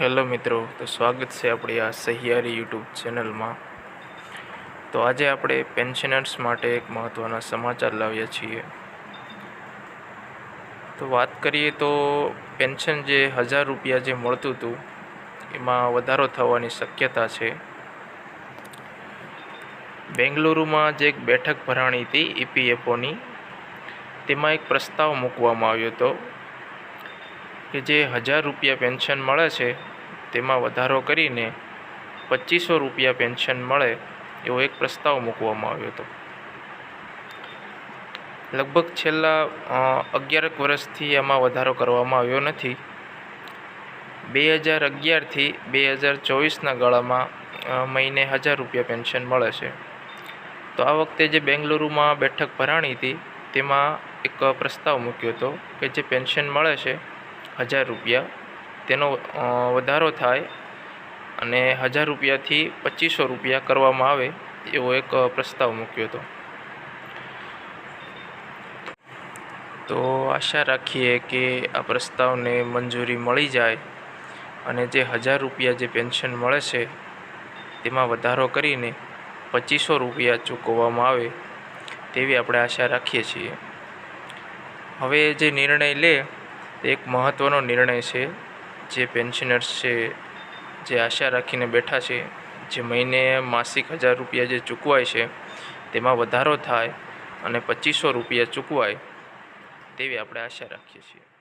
Hello મિત્રો, તો સ્વાગત છે આપણી આ સહિયારી યુટ્યુબ ચેનલમાં. તો આજે આપણે પેન્શનર્સ માટે એક મહત્ત્વના સમાચાર લાવ્યા છીએ. તો વાત કરીએ તો પેન્શન જે હજાર રૂપિયા જે મળતું હતું, એમાં વધારો થવાની શક્યતા છે. બેંગલુરુમાં જે એક બેઠક ભરાણી હતી ઈપીએફઓની તેમાં એક પ્રસ્તાવ મૂકવામાં આવ્યો હતો. કે જે હજાર રૂપિયા પેન્શન મળે છે, તેમાં વધારો કરીને પચીસો રૂપિયા પેન્શન મળે એવો એક પ્રસ્તાવ મૂકવામાં આવ્યો હતો. લગભગ છેલ્લા અગિયારક વર્ષથી એમાં વધારો કરવામાં આવ્યો નથી. બે હજાર અગિયારથી બે હજાર ચોવીસના ગાળામાં મહિને હજાર રૂપિયા પેન્શન મળે છે. તો આ વખતે જે બેંગલુરુમાં બેઠક ભરાણી હતી, તેમાં એક પ્રસ્તાવ મૂક્યો હતો કે જે પેન્શન મળે છે હજાર રૂપિયા. તેનો વધારો થાય અને હજાર રૂપિયાથી પચીસો રૂપિયા કરવામાં આવે એવો એક પ્રસ્તાવ મૂક્યો હતો. તો આશા રાખીએ કે આ પ્રસ્તાવને મંજૂરી મળી જાય અને જે હજાર રૂપિયા જે પેન્શન મળે છે તેમાં વધારો કરીને પચીસો રૂપિયા ચૂકવવામાં આવે તેવી આપણે આશા રાખીએ છીએ. હવે જે નિર્ણય લે એક મહત્ત્વનો નિર્ણય છે જે પેન્શનર્સ છે, જે આશા રાખીને બેઠા છે, જે મહિને માસિક હજાર રૂપિયા જે ચૂકવાય છે, તેમાં વધારો થાય અને પચીસો રૂપિયા ચૂકવાય, તેવી આપણે આશા રાખીએ છીએ.